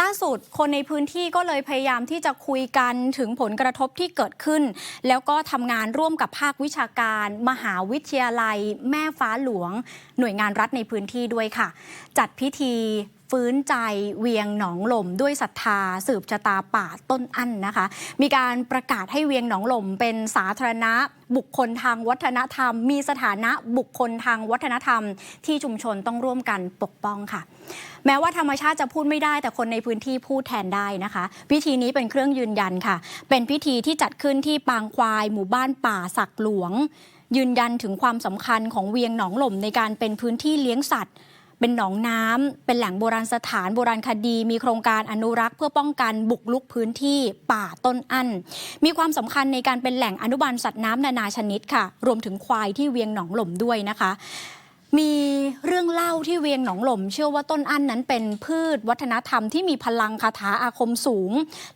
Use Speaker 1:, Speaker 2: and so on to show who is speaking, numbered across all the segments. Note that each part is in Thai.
Speaker 1: ล่าสุดคนในพื้นที่ก็เลยพยายามที่จะคุยกันถึงผลกระทบที่เกิดขึ้น แล้วก็ทำงานร่วมกับภาควิชาการ มหาวิทยาลัย แม่ฟ้าหลวง หน่วยงานรัฐในพื้นที่ด้วยค่ะ จัดพิธี ฟื้นใจเวียงหนองหล่มด้วยศรัทธาสืบชะตาป่าต้นอั้นนะคะ มีการประกาศให้เวียงหนองหล่มเป็นสาธารณะบุคคลทางวัฒนธรรม มีสถานะบุคคลทางวัฒนธรรม ที่ชุมชนต้องร่วมกันปกป้องค่ะ แม้ว่าธรรมชาติจะพูดไม่ได้แต่คนในพื้นที่พูดแทนได้นะคะ พิธีนี้เป็นเครื่องยืนยันค่ะ เป็นพิธีที่จัดขึ้นที่ปางควาย หมู่บ้านป่าสักหลวง ยืนยันถึงความสำคัญของเวียงหนองหล่มในการเป็นพื้นที่เลี้ยงสัตว์ เป็นหนองน้ำเป็นแหล่งโบราณสถานโบราณคดี มีโครงการอนุรักษ์เพื่อป้องกันบุกลุกพื้นที่ป่าต้นอั้น มีความสำคัญในการเป็นแหล่งอนุบาลสัตว์น้ำนานาชนิดค่ะ รวมถึงควายที่เวียงหนองหล่มด้วยนะคะมีเรื่องเล่าที่เวียงหนองหล่ม เชื่อว่าต้นอั้นนั้นเป็นพืชวัฒนธรรมที่มีพลังคาถาอาคมสูง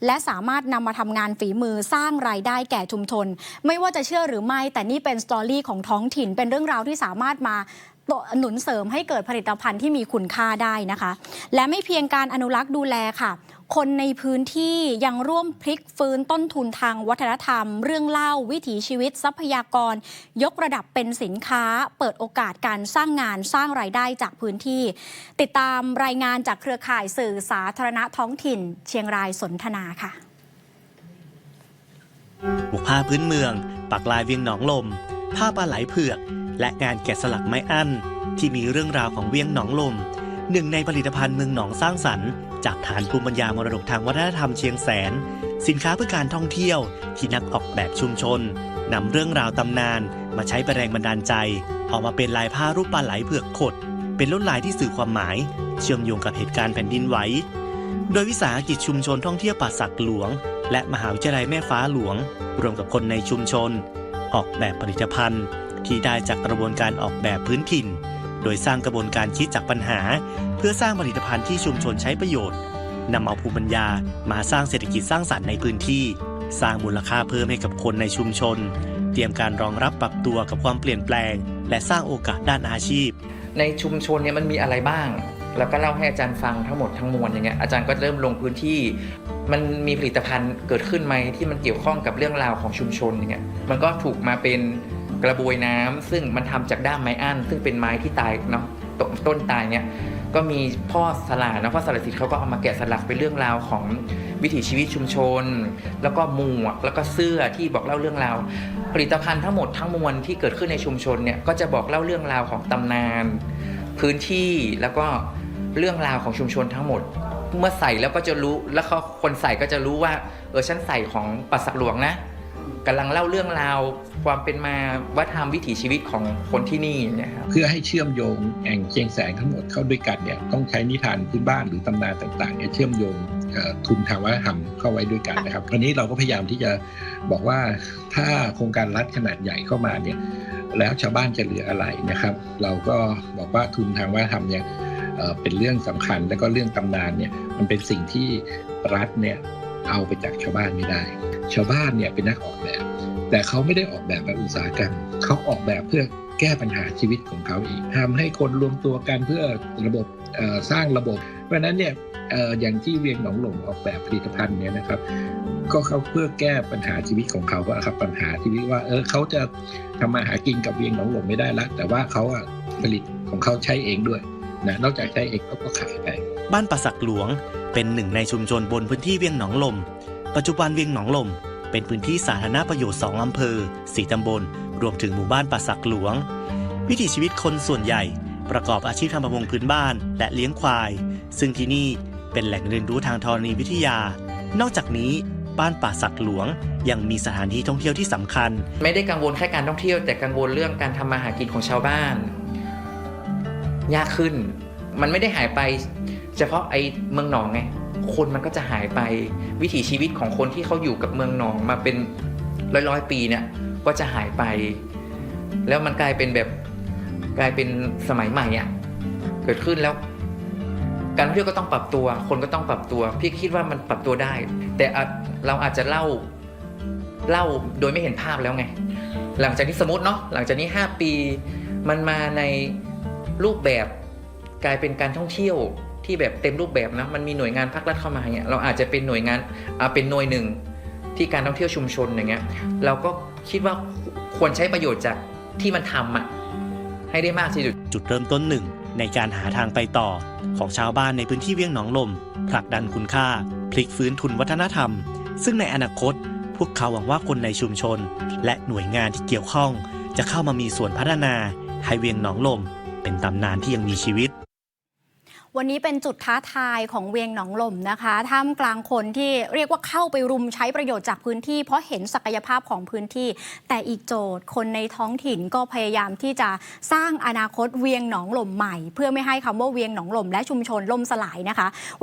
Speaker 1: และสามารถนำมาทำงานฝีมือสร้างรายได้แก่ชุมชน ไม่ว่าจะเชื่อหรือไม่แต่นี่เป็นสตอรี่ของท้องถิ่นเป็นเรื่องราวที่สามารถมาหนุนเสริมให้เกิดผลิตภัณฑ์ที่มีคุณค่าได้นะคะ และไม่เพียงการอนุรักษ์ดูแลค่ะ คนในพื้นที่ยังร่วมพลิกฟื้นต้นทุนทางวัฒนธรรม เรื่องเล่า วิถีชีวิต ทรัพยากร ยกระดับเป็นสินค้า เปิดโอกาสการสร้างงานสร้างรายได้จากพื้นที่ ติดตามรายงานจากเครือข่ายสื่อสาธารณะท้องถิ่น เชียงรายสนทนาค่ะ
Speaker 2: บุกผ้าพื้นเมือง ปักลายเวียงหนองลม ผ้าปลาไหลเผือก และงานแกะสลักไม้อั้น ที่มีเรื่องราวของเวียงหนองลม หนึ่งในผลิตภัณฑ์เมืองหนองสร้างสรรค์จากฐานภูมิปัญญามรดกทางวัฒนธรรมเชียงแสน สินค้าเพื่อการท่องเที่ยวที่นักออกแบบชุมชนนำเรื่องราวตำนาน มาใช้เป็นแรงบันดาลใจ ออกมาเป็นลายผ้ารูปปลาไหลเผือกขด เป็นลวดลายที่สื่อความหมาย เชื่อมโยงกับเหตุการณ์แผ่นดินไหวโดยวิสาหกิจชุมชนท่องเที่ยวป่าสักหลวง และมหาวิทยาลัยแม่ฟ้าหลวง รวมกับคนในชุมชน ออกแบบผลิตภัณฑ์ ที่ได้จากกระบวนการออกแบบพื้นถิ่น โดยสร้างกระบวนการคิดจากปัญหา เพื่อสร้างผลิตภัณฑ์ที่ชุมชนใช้ประโยชน์นำเอาภูมิปัญญามาสร้างเศรษฐกิจสร้างสรรค์ในพื้นที่ สร้างมูลค่าเพิ่มให้กับคนในชุมชน เตรียมการรองรับปรับตัวกับความเปลี่ยนแปลง และสร้างโอกาสด้านอาชีพ
Speaker 3: ในชุมชนเนี่ยมันมีอะไรบ้างแล้วก็เล่าให้อาจารย์ฟังทั้งหมดทั้งมวลอย่างเงี้ยอาจารย์ก็เริ่มลงพื้นที่ มันมีผลิตภัณฑ์เกิดขึ้นไหมที่มันเกี่ยวข้องกับเรื่องราวของชุมชนอย่างเงี้ยมันก็ถูกมาเป็น กระบวยน้ำซึ่งมันทำจากด้ามไม้อั้นซึ่งเป็นไม้ที่ตายเนาะตต้นตายเนี่ยก็มีพ่อสลานะพ่อสลาสิทธิ์เขาก็เอามาแกะสลักเป็นเรื่องราวของวิถีชีวิตชุมชน แล้วก็หมวกแล้วก็เสื้อที่บอกเล่าเรื่องราว ผลิตภัณฑ์ทั้งหมดทั้งมวลที่เกิดขึ้นในชุมชนเนี่ยก็จะบอกเล่าเรื่องราวของตำนาน พื้นที่แล้วก็เรื่องราวของชุมชนทั้งหมด เมื่อใส่แล้วก็จะรู้แล้วเขาคนใส่ก็จะรู้ว่าเออฉันใส่ของปัสสักหลวงนะ กำลังเล่าเรื่องราว ความเป็นมาวัฒนธรรมวิถีชีวิตของคนที่นี่นี่ยครับ
Speaker 4: เพื่อให้เชื่อมโยงแอ่งเชียงแสงทั้งหมดเข้าด้วยกันเนี่ยต้องใช้นิทานพื้นบ้านหรือตำนานต่างๆเนี่ยเชื่อมโยงทุนทางวัฒนธรรมเข้าไว้ด้วยกันนะครับวันนี้เราก็พยายามที่จะบอกว่าถ้าโครงการรัฐขนาดใหญ่เข้ามาเนี่ยแล้วชาวบ้านจะเหลืออะไรนะครับ เราก็บอกว่าทุนทางวัฒนธรรมเนี่ยเอ่อเป็นเรื่องสำคัญแล้วก็เรื่องตำนานเนี่ยมันเป็นสิ่งที่รัฐเนี่ยเอาไปจากชาวบ้านไม่ได้ ชาวบ้านเนี่ยเป็นนักออกแบบ แต่เขาไม่ได้ออกแบบแบบอุตสาหกรรมเขาออกแบบเพื่อแก้ปัญหาชีวิตของเขาเองทำให้คนรวมตัวกันเพื่อระบบสร้างระบบ เพราะฉะนั้นเนี่ยอย่างที่เวียงหนองหลงออกแบบผลิตภัณฑ์เนี่ยนะครับ ก็เขาเพื่อแก้ปัญหาชีวิตของเขาอะครับปัญหาชีวิตว่าเออเขาจะทำมาหากินกับเวียงหนองหลงไม่ได้ละแต่ว่าเขาผลิตของเขาใช้เองด้วยนะนอกจากใช้เองเขาก็ขายไป
Speaker 2: บ้านป่าสักหลวงเป็นหนึ่งในชุมชนบนพื้นที่เวียงหนองลม ปัจจุบันเวียงหนองลม เป็นพื้นที่สาธารณประโยชน์ 2 อำเภอ 4 ตำบล รวมถึงหมู่บ้านป่าสักหลวง วิถีชีวิตคนส่วนใหญ่ ประกอบอาชีพทำประมงพื้นบ้านและเลี้ยงควาย ซึ่งที่นี่เป็นแหล่งเรียนรู้ทางธรณีวิทยา นอกจากนี้บ้านป่าสักหลวง ยังมีสถานที่ท่องเที่ยวที่สำคัญ
Speaker 3: ไม่ได้กังวลแค่การท่องเที่ยว แต่กังวลเรื่องการทำมาหากินของชาวบ้าน ยากขึ้น มันไม่ได้หายไป เฉพาะไอ้เมืองหนองไง คนมันก็จะหายไปวิถีชีวิตของคนที่เขาอยู่กับเมืองหนองมาเป็นร้อยร้อยปีเนี่ยก็จะหายไป แล้วมันกลายเป็นแบบกลายเป็นสมัยใหม่อะ่ะเกิดขึ้นแล้ว การท่องเที่ยวก็ต้องปรับตัว คนก็ต้องปรับตัว พี่คิดว่ามันปรับตัวได้ แต่เราอาจจะเล่าเล่าโดยไม่เห็นภาพแล้วไง หลังจากนี้สมมติเนาะหลังจากนี้ 5 ปี มันมาในรูปแบบกลายเป็นการท่องเที่ยว ที่แบบเต็มรูปแบบนะมันมีหน่วยงานภาครัฐเข้ามาอย่างเงี้ยเราอาจจะเป็นหน่วยงานเป็นหน่วยหนึ่งที่การท่องเที่ยวชุมชนอย่างเงี้ยเราก็คิดว่าควรใช้ประโยชน์จากที่มันทำอะให้ได้มากที่สุด
Speaker 2: จุดเริ่มต้นหนึ่งในการหาทางไปต่อของชาวบ้านในพื้นที่เวียงหนองลม ผลักดันคุณค่า พลิกฟื้นทุนวัฒนธรรม ซึ่งในอนาคต พวกเขาหวังว่าคนในชุมชน และหน่วยงานที่เกี่ยวข้อง จะเข้ามามีส่วนพัฒนาให้เวียงหนองลม เป็นตำนานที่ยังมีชีวิต
Speaker 1: วันนี้เป็นจุดท้าทายของเวียงหนองลมนะคะท่ามกลางคนที่เรียกว่าเข้าไปรุมใช้ประโยชน์จากพื้นที่ เพราะเห็นศักยภาพของพื้นที่ แต่อีกโจทย์คนในท้องถิ่นก็พยายามที่จะสร้างอนาคตเวียงหนองลมใหม่ เพื่อไม่ให้คำว่าเวียงหนองลมและชุมชนล่มสลายนะคะ